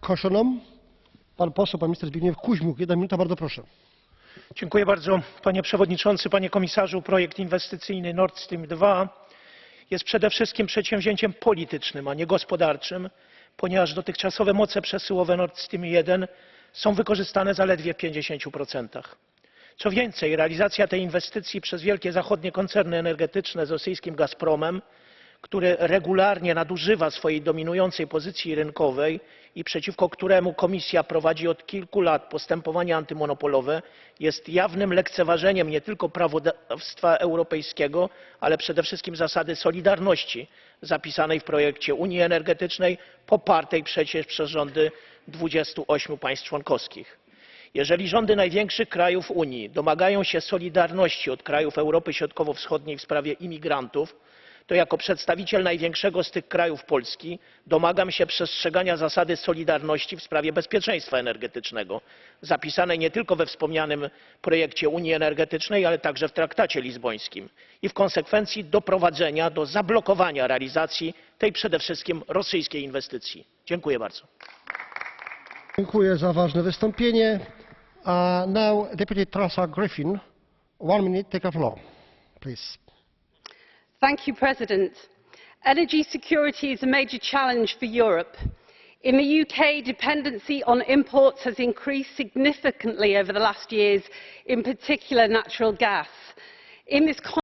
Koszonom. Pan poseł, pan minister Zbigniew Kuźmiuk. Jedna minuta, bardzo proszę. Dziękuję bardzo, panie przewodniczący, panie komisarzu. Projekt inwestycyjny Nord Stream 2 jest przede wszystkim przedsięwzięciem politycznym, a nie gospodarczym, ponieważ dotychczasowe moce przesyłowe Nord Stream 1 są wykorzystane zaledwie w 50%. Co więcej, realizacja tej inwestycji przez wielkie zachodnie koncerny energetyczne z rosyjskim Gazpromem, który regularnie nadużywa swojej dominującej pozycji rynkowej i przeciwko któremu komisja prowadzi od kilku lat postępowania antymonopolowe jest jawnym lekceważeniem nie tylko prawodawstwa europejskiego ale przede wszystkim zasady solidarności zapisanej w projekcie unii energetycznej popartej przecież przez rządy dwadzieścia osiem państw członkowskich. jeżeli rządy największych krajów unii domagają się solidarności od krajów europy środkowo wschodniej w sprawie imigrantów to jako przedstawiciel największego z tych krajów polski domagam się przestrzegania zasady solidarności w sprawie bezpieczeństwa energetycznego zapisanej nie tylko we wspomnianym projekcie unii energetycznej ale także w traktacie lizbońskim i w konsekwencji doprowadzenia do zablokowania realizacji tej przede wszystkim rosyjskiej inwestycji. dziękuję bardzo. Dziękuję za ważne wystąpienie. Uh, now, Deputy Trasa Griffin. One minute, take a floor, please. Mr President, energy security is a major challenge for Europe. In the UK, dependency on imports has increased significantly over the last years, in particular natural gas.